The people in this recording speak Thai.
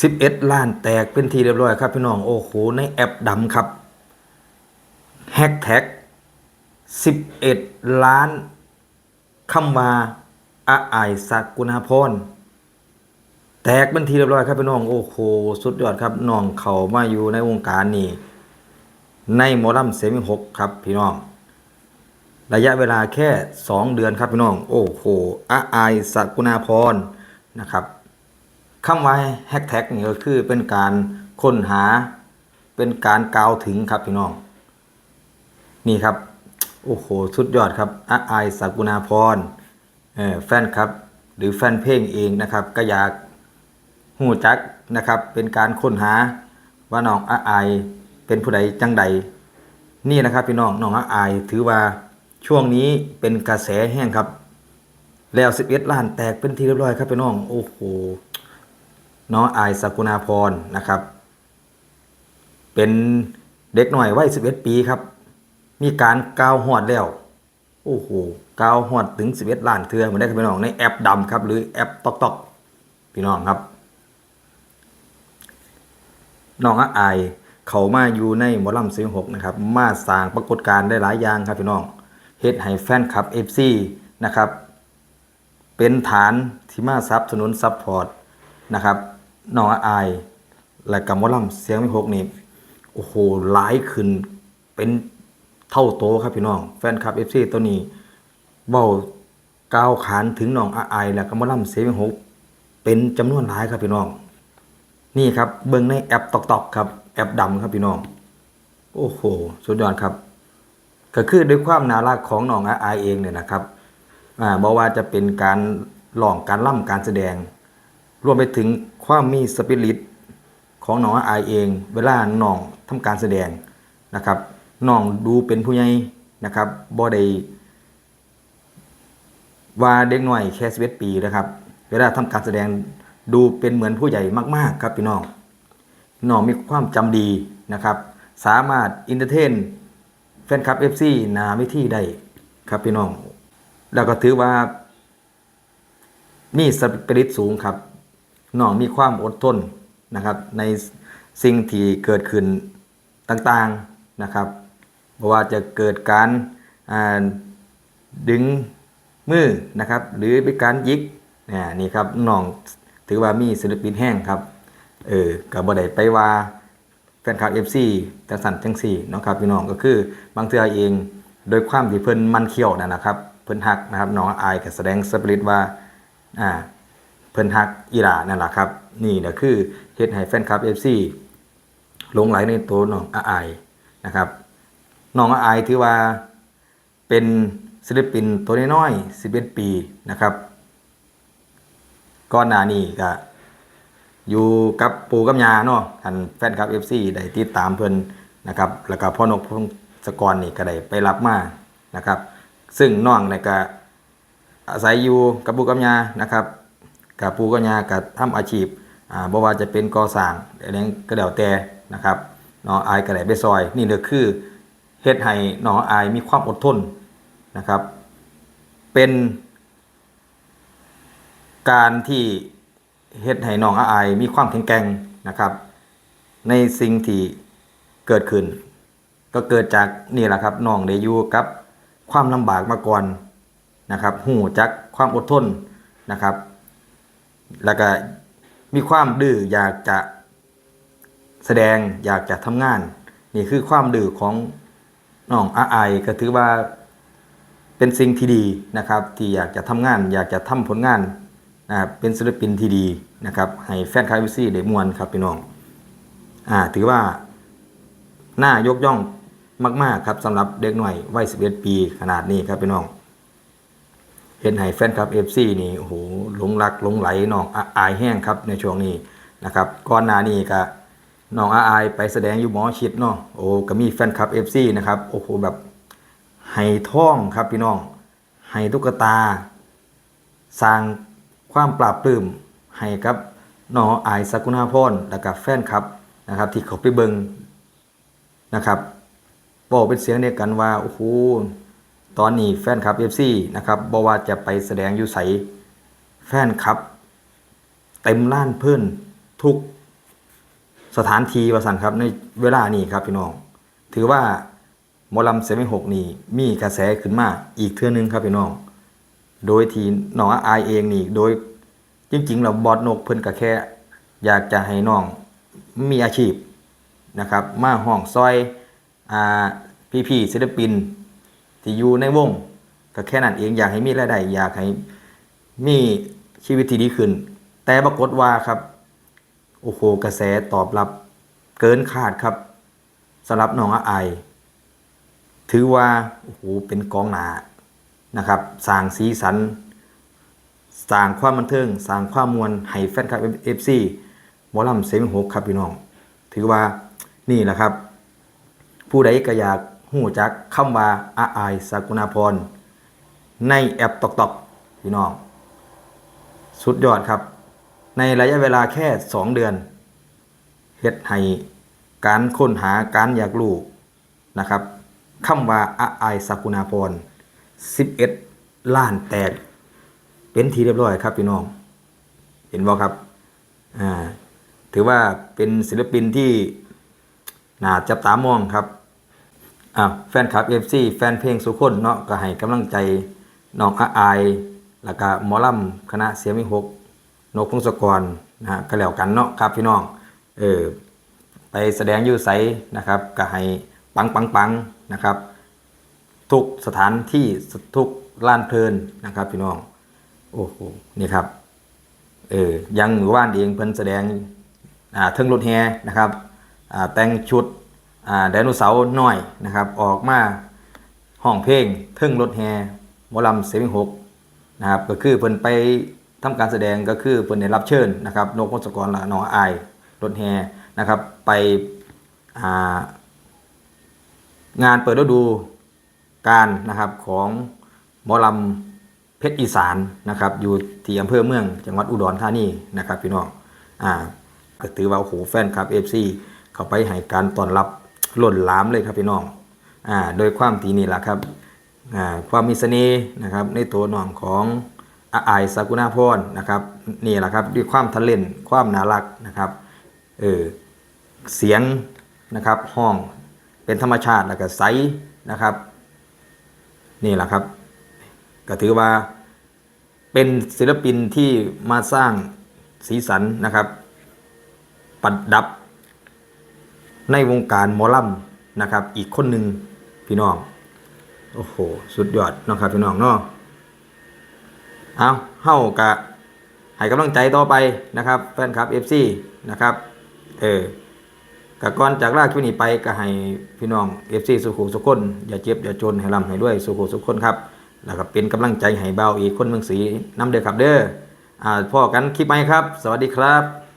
11 ล้านแตกเป็นทีเรียบร้อยครับพี่น้องโอ้โหในแอปดำครับแฮกแท็ก11 ล้านคำว่าอาไอายสักุณาพรแตกเป็นทีเรียบร้อยครับพี่น้องโอ้โหสุดยอดครับน้องเขามาอยู่ในวงการนี่ในหมอลำเซมิหกครับพี่น้อง ระยะเวลาแค่ 2 เดือนครับพี่น้อง โอ้โหอาไอายสักุณาพรนะครับ คำว่าแฮกแท็กนี่ก็คือเป็นการค้นหา เป็นการกล่าวถึงครับพี่น้อง นี่ครับ โอ้โห สุดยอดครับอาไอสักุณาพรแฟนครับ หรือแฟนเพลงเองนะครับ ก็อยากหูจักนะครับ เป็นการค้นหาว่าน้องอาอเป็นผู้ใดจังใด นี่นะครับพี่น้องน้องอาอถือว่าช่วงนี้เป็นกระแสแห้งครับ แล้ว 11 ล้านแตกเป็นทีเรียบร้อยครับพี่น้อง โอ้โห น้องอายสกุณาพรนะครับ เป็นเด็กหน่อยวัย11 ปีครับ มีการกาวหอดแล้ว โอ้โหกาวหอดถึง 11 ล้านเทือเหมือนได้ครับพี่น้องในแอปดำครับ หรือแอปตอกตอกพี่น้องครับ น้องอาอายเขามาอยู่ในมอลำซิงหกนะครับ มาสร้างปรากฏการณ์ได้หลายอย่างครับพี่น้องเฮ็ดให้แฟนคลับ FC นะครับ เป็นฐานที่มาสนับสนุนซัพพอร์ตนะครับ น้องอาอาย และกับมอลำเสียงไม่หกนี่โอ้โหหลายขึ้นเป็นเท่าโตครับพี่น้อง แฟนคลับ FC ตัวนี้เว้าก้าวขานถึงน้องอาอาย และกับมอลำเสียงไม่หกเป็นจำนวนหลายครับพี่น้อง นี่ครับเบิ่งในแอปตอกตอกครับแอปดำครับพี่น้อง โอ้โหสุดยอดครับ ก็คือด้วยความน่ารักของน้องอาอายเองเนี่ยนะครับอ่าบอกว่าจะเป็นการหลองการล่ำการแสดง รวมไปถึงความมีสปิริตของน้องอายเอง เวลาน้องทำการแสดงนะครับน้องดูเป็นผู้ใหญ่นะครับบ่ได้ว่าเด็กหน่อยแค่11ปีนะครับ เวลาทำการแสดงดูเป็นเหมือนผู้ใหญ่มากๆครับพี่น้องน้องมีความจำดีนะครับ สามารถอินเตอร์เทนแฟนคลับ FC นาวิธีได้ครับพี่น้อง แล้วก็ถือว่า มีสปิริตสูงครับ น้องมีความอดทนนะครับ ในสิ่งที่เกิดขึ้นต่างๆนะครับเพราะว่าจะเกิดการดึงมือนะครับ หรือเป็นการยิกนี่ยนี่ครับน้องถือว่ามีศิลปินแห้งครับเออกับบ่ได้ไปว่าแฟนคลับ FC จังสันจังสี่นะครับพี่น้องก็คือบางเทื่อเองโดยความที่เพิ่นมันเขี้ยวนั่นนะครับ เพิ่นฮักนะครับน้องอายก็แสดงสปิริตว่าอ่า พิ่นฮักอีหลานั่นแหละครับ นี่ก็คือเฮ็ดให้แฟนคลับ FC หลงไหลในตัวน้องอาอนะครับน้องอาอถือว่าเป็นศิลปินตัวน้อยๆ11 ปีนะครับก่อนหน้านี้ก็อยู่กับปู่กับยาเนาะท่านแฟนคลับ FC ได้ติดตามเพิ่นนะครับแล้วก็พ่อนกพงศกรนี่ก็ได้ไปรับมานะครับ ซึ่งน้องเนี่ยก็อาศัยอยู่กับปู่กับยานะครับ กับปูกับยาก็ทำอาชีพอ่าบ่ว่าจะเป็นก่อสร้างอะไรก็แล้วแต่นะครับน้องอายก็ไดไปซอย นี่ก็คือเฮ็ดให้น้องอายมีความอดทนนะครับ เป็นการที่เฮ็ดให้น้องอาอายมีความแข็งแกร่งนะครับ ในสิ่งที่เกิดขึ้น ก็เกิดจากนี่แหละครับน้องได้อยู่กับความลำบากมาก่อนนะครับหูจักความอดทนนะครับ แล้วก็มีความดื้ออยากจะแสดงอยากจะทำงาน นี่คือความดื้อของน้องอาไอก็ถือว่าเป็นสิ่งที่ดีนะครับ ที่อยากจะทำงาน อยากจะทำผลงานนะครับเป็นศิลปินที่ดีนะครับ ให้แฟนคลับวิซี่ได้มวนครับพี่น้องอ่าถือว่าน่ายกย่องมาก ๆ ครับสำหรับเด็กหน่อยวัย11 ปีขนาดนี้ครับพี่น้อง เห็นให้แฟนคลับ FC นี่โอ้โหหลงรักหลงไหลน้องอาอายแห้งครับในช่วงนี้นะครับก่อนหน้านี้ก็น้องอาอายไปแสดงอยู่หมอชิดเนาะโอ้ก็มีแฟนคลับ FC นะครับโอ้โหแบบให้ท่องครับพี่น้องให้ตุ๊กตา สร้างความปราบปลื้มให้กับน้องอายสกุณาพรและกับแฟนคลับนะครับที่เขาไปเบิงนะครับบอกเป็นเสียงเดียวกันว่าโอ้โห ตอนนี้แฟนคลับ FC นะครับบอกว่าจะไปแสดงอยู่ใสแฟนคลับ เต็มล้านเพื่อนทุกสถานที่ว่าสั่นครับในเวลานี้ครับพี่น้อง ถือว่าหมอลำเซมิหกนี่มีกระแสขึ้นมาอีกเทื่อนึงครับพี่น้อง โดยที่น้องอายเองนี่โดยจริงๆเราบอดนกเพิ่นก็แค่ อยากจะให้น้องมีอาชีพนะครับ มาห้องซอยอ่าพี่ๆศิลปิน ที่อยู่ในวงก็แค่นั้นเองอยากให้มีรายได้อยากให้มีชีวิตที่ดีขึ้น แต่ปรากฏว่าครับโอ้โหกระแสตอบรับเกินคาดครับสำหรับน้องอาไอายถือว่าโอ้โหเป็นกองหนานะครับสร้างสีสันสร้างความบันเทิงสร้างความมวลให้แฟนคลับเอฟซีมอลำเซมิหกครับพี่น้อง ถือว่านี่แหละครับ ผู้ใดก็อยาก หู้จักคำว่าอาอายสกุณาพร ในแอปตอกตอกพี่น้อง สุดยอดครับ ในระยะเวลาแค่ 2 เดือนเฮ็ดให้การค้นหาการอยากรู้นะครับคำว่าอาอายสกุณาพร 11 ล้านแตก เป็นทีเรียบร้อยครับพี่น้อง เห็นบ่ครับอ่าถือว่าเป็นศิลปินที่น่าจับตามองครับ อ่าแฟนคลับ FC แฟนเพลงสุคนเนาะก็ให้กำลังใจน้องอาอาย แล้วก็หมอลำคณะเสียมิหกนกพงศกรนะฮะก็แล้วกันเนาะครับพี่น้องเออไปแสดงอยูไสนะครับก็ให้ปังปังปังนะครับ ทุกสถานที่ทุกลานเพลินนะครับ พี่น้องโอ้โหนี่ครับเออยังหมู่บ้านเองเพิ่นแสดงอ่าเทิงรถแฮนะครับอ่าแต่งชุด ไดโนเสาร์น้อยนะครับ ออกมาห้องเพลงเทิงรถแฮมอลำเซมิหกนะครับก็คือเพิ่นไปทำการแสดงก็คือเพิ่นได้รับเชิญนะครับนกพงศกรละน้องอายรถแฮนะครับไปางานเปิดฤดูการนะครับของหมอลำเพชรอีสานนะครับอยู่ที่อำเภอเมืองจังหวัดอุดรธานีนะครับพี่น้องอ่าก็ถือว่าโอ้โหแฟนคลับเอฟซีเข้าไปให้การต้อนรับ หล้นหลามเลยครับพี่น้องอ่าโดยความทีนี่แหละครับอ่าความมีเสน่ห์นะครับในตัวน้องของอาอายสากุณาพรนะครับนี่แหละครับด้วยความทะเลนความน่ารักนะครับเออเสียงนะครับห้องเป็นธรรมชาติแล้วก็ใสนะครับ นี่แหละครับ ก็ถือว่าเป็นศิลปินที่มาสร้างสีสันนะครับปัดดับ ในวงการหมอลำนะครับ อีกคนหนึ่งพี่น้อง โอ้โห สุดยอดนะครับพี่น้องเนาะเอาเฮ้ากะให้กำลังใจต่อไปนะครับแฟนคลับ FC นะครับ เออกะก่อนจากลาคลิปนี้ไปก็ให้พี่น้อง FC สุขุสุขคน อย่าเจ็บอย่าจนให้ร่ำให้ด้วยสุขุสุขคนครับแล้วก็เป็นกำลังใจให้เบาอีกคนเมืองศรีน้ำเด้อครับเด้ออ่าพ่อกันคลิปไหมครับ สวัสดีครับ